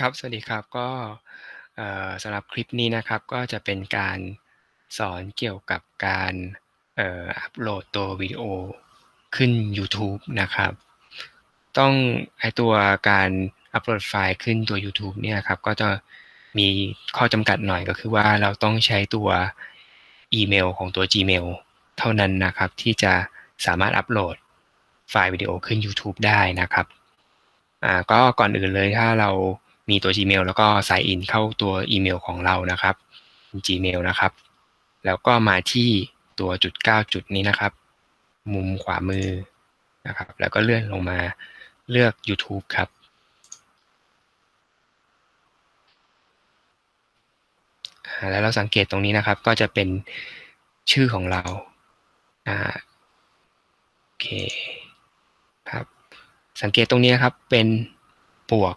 ครับ สวัสดีครับ ก็สำหรับคลิปนี้นะครับ ก็จะเป็นการสอนเกี่ยวกับการอัปโหลดตัววิดีโอขึ้นยูทูบนะครับ ต้องไอตัวการอัปโหลดไฟล์ขึ้นตัว YouTube เนี่ยครับ ก็จะมีข้อจำกัดหน่อยก็คือว่าเราต้องใช้ตัวอีเมลของตัว Gmail เท่านั้นนะครับ ที่จะสามารถอัปโหลดไฟล์วิดีโอขึ้น YouTube ได้นะครับ อ่า ก็ก่อนอื่นเลยถ้าเรา มีตัว Gmail แล้วก็ sign in เข้าตัวอีเมลของเรานะครับ Gmail นะครับ แล้วก็มาที่ตัวจุด 9 จุดนี้นะครับ มุมขวามือนะครับ แล้วก็เลื่อนลงมาเลือก YouTube ครับ แล้วเราสังเกตตรงนี้นะครับ ก็จะเป็นชื่อของเราอ่าโอเคครับ สังเกตตรงนี้ครับ เป็นบวก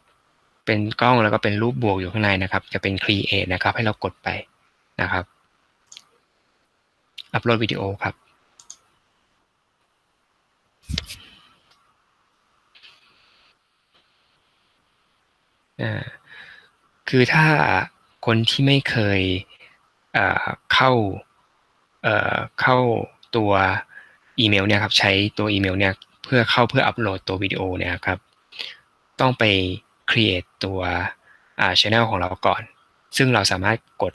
เป็นกล้องแล้วก็เป็นรูปบวกอยู่ข้างในนะครับ จะเป็น create นะครับ ให้เรากดไปนะครับ อัปโหลดวิดีโอครับ คือถ้าคนที่ไม่เคยเข้าเข้าตัวอีเมลเนี่ยครับ ใช้ตัวอีเมลเนี่ยเพื่อเข้าเพื่ออัปโหลดตัววิดีโอเนี่ยครับ ต้องไป create ตัวอ่า channel ของเราก่อน ซึ่งเราสามารถกด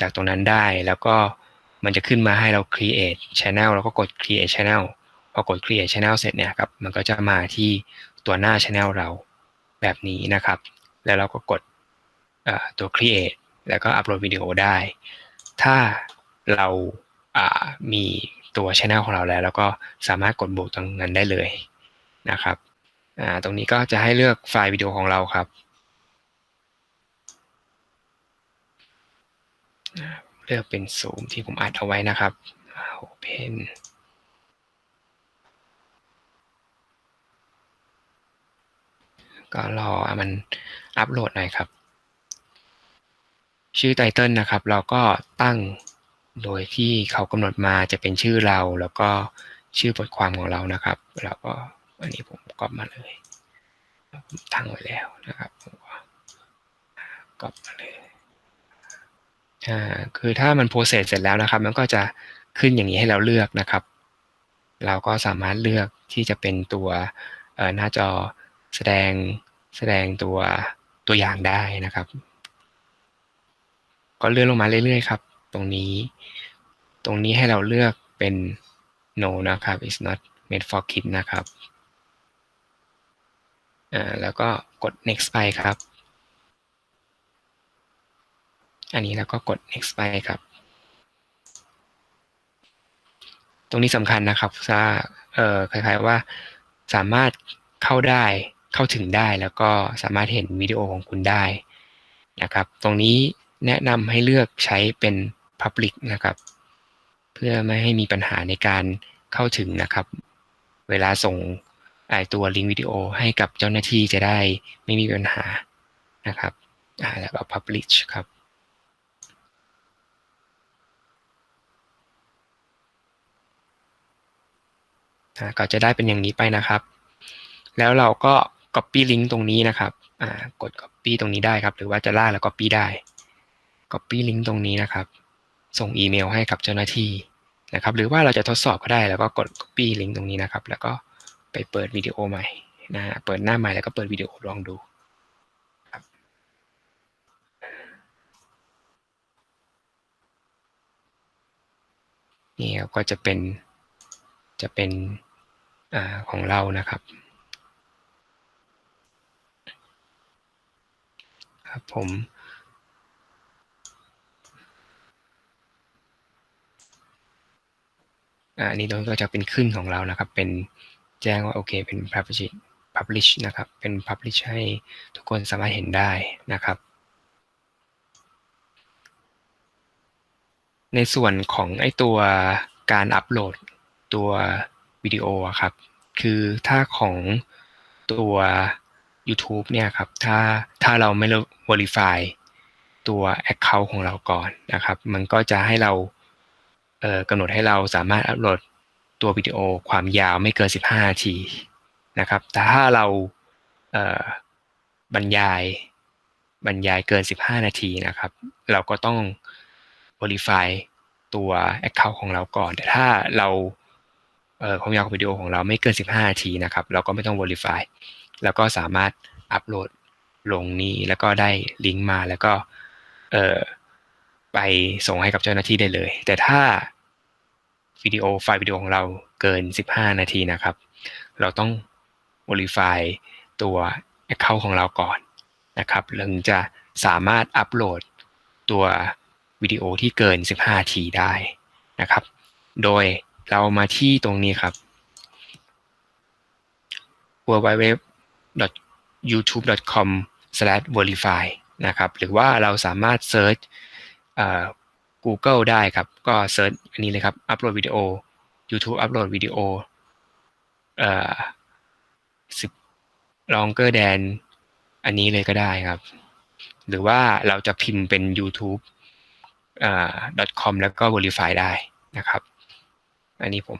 จากตรงนั้นได้ แล้วก็มันจะขึ้นมาให้เรา create channel แล้วก็กด create channel พอกด create channel เสร็จเนี่ยครับ มันก็จะมาที่ตัวหน้า channel เราแบบนี้นะครับ แล้วเราก็กดตัว create แล้วก็อัปโหลดวิดีโอได้ ถ้าเรามีตัว channel ของเราแล้ว แล้วก็สามารถกดบวกตรงนั้นได้เลยนะครับ อ่าตรงนี้ก็จะให้เลือกไฟล์วิดีโอของเราครับเลือกเป็นซูมที่ผมอัดเอาไว้นะครับ Open ก็รอมันอัปโหลดหน่อยครับ ชื่อไตเติลนะครับ เราก็ตั้งโดยที่เขากำหนดมาจะเป็นชื่อเราแล้วก็ชื่อบทความของเรานะครับเราก็ อันนี้ผมก๊อปมาเลยตั้งไว้แล้วนะครับผมก็ก๊อปมาเลยอ่าคือถ้ามันโปรเซสเสร็จแล้วนะครับ มันก็จะขึ้นอย่างนี้ให้เราเลือกนะครับ เราก็สามารถเลือกที่จะเป็นตัวหน้าจอแสดงแสดงตัวตัวอย่างได้นะครับ ก็เลื่อนลงมาเรื่อยๆครับ ตรงนี้ ตรงนี้ให้เราเลือกเป็น no นะครับ is not made for kids นะครับ อ่าแล้วก็กด next ไปครับ อันนี้แล้วก็กด next ไปครับ ตรงนี้สำคัญนะครับถ้าเอ่อคล้ายๆว่าสามารถเข้าได้เข้าถึงได้แล้วก็สามารถเห็นวิดีโอของคุณได้นะครับ ตรงนี้แนะนำให้เลือกใช้เป็น Public นะครับ เพื่อไม่ให้มีปัญหาในการเข้าถึงนะครับ เวลาส่ง ไอตัวลิงก์วิดีโอให้กับเจ้าหน้าที่จะได้ไม่มีปัญหานะครับแล้วก็ publish ครับก็จะได้เป็นอย่างนี้ไปนะครับ แล้วเราก็ copy link ตรงนี้นะครับกด copy ตรงนี้ได้ครับ หรือว่าจะลากแล้ว copy ได้ copy link ตรงนี้นะครับ ส่งอีเมลให้กับเจ้าหน้าที่นะครับ หรือว่าเราจะทดสอบก็ได้แล้วก็กด copy link ตรงนี้นะครับ แล้วก็ ไปเปิดวิดีโอใหม่นะเปิดหน้าใหม่แล้วก็เปิดวิดีโอลองดูครับนี่ก็จะเป็นจะเป็นอของเรานะครับครับผมอันนี้ตรงก็จะเป็นขึ้นของเรานะครับ เป็น แจ้งว่าโอเคเป็น publish publish นะครับ เป็น publish ให้ทุกคนสามารถเห็นได้นะครับ ในส่วนของไอตัวการอัปโหลดตัววิดีโอครับ คือถ้าของตัว YouTube เนี่ยครับ ถ้าถ้าเราไม่ verify ตัว Account ของเราก่อนนะครับ มันก็จะให้เรากำหนดให้เราสามารถอัปโหลด ตัววิดีโอความยาวไม่เกิน 15นาทีนะครับแต่ถ้าเราบรรยายบรรยายเกิน 15 นาทีนะครับ เราก็ต้อง verify ตัว account ของเราก่อน แต่ถ้าเราเความยาวของวิดีโอของเราไม่เกิน 15 นาทีนะครับ เราก็ไม่ต้อง verify แล้วก็สามารถอัปโหลดลงนี้แล้วก็ได้ลิงก์มาแล้วก็ไปส่งให้กับเจ้าหน้าที่ได้เลย แต่ถ้า วิดีโอไฟล์วิดีโอของเราเกิน 15 นาทีนะครับ เราต้อง verify ตัว account ของเราก่อนนะครับถึงจะสามารถอัปโหลดตัววิดีโอที่เกิน 15 นาทีได้นะครับ โดยเรามาที่ตรงนี้ครับ www.youtube.com/verify นะครับ หรือว่าเราสามารถเซิร์ช Google ได้ครับ ก็เซิร์ชอันนี้เลยครับอัปโหลดวิดีโอ YouTube อัปโหลดวิดีโอเอ่อสิบ longer than อันนี้เลยก็ได้ครับ หรือว่าเราจะพิมพ์เป็น youtube อ่า .com แล้วก็ verify ได้นะครับ อันนี้ผม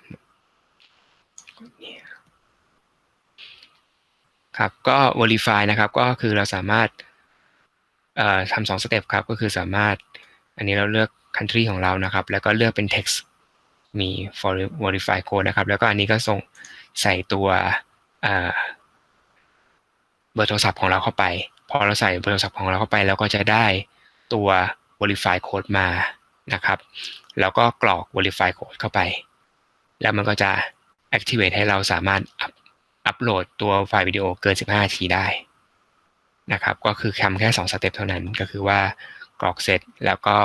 ครับก็ verify นะครับ ก็คือเราสามารถทำสองสเต็ปครับ ก็คือสามารถ อันนี้เราเลือก country ของเรานะครับ แล้วก็เลือกเป็น text มี for verify code นะครับ แล้วก็อันนี้ก็ส่งใส่ตัวเบอร์โทรศัพท์ของเราเข้าไป พอเราใส่เบอร์โทรศัพท์ของเราเข้าไปเราก็จะได้ตัว verify code มานะครับ แล้วก็กรอก verify code เข้าไป แล้วมันก็จะ activate ให้เราสามารถอัปโหลดตัวไฟล์วิดีโอเกิน 15 นาทีได้นะครับ ก็คือทำแค่ 2 สเต็ปเท่านั้นก็คือว่า กรอกเสร็จแล้วก็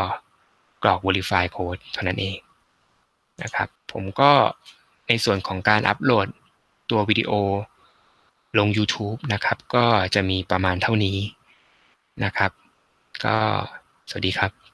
กรอก verify code เท่านั้นเองนะครับ ผมก็ในส่วนของการอัปโหลดตัววิดีโอลง YouTube นะครับ ก็จะมีประมาณเท่านี้นะครับ ก็สวัสดีครับ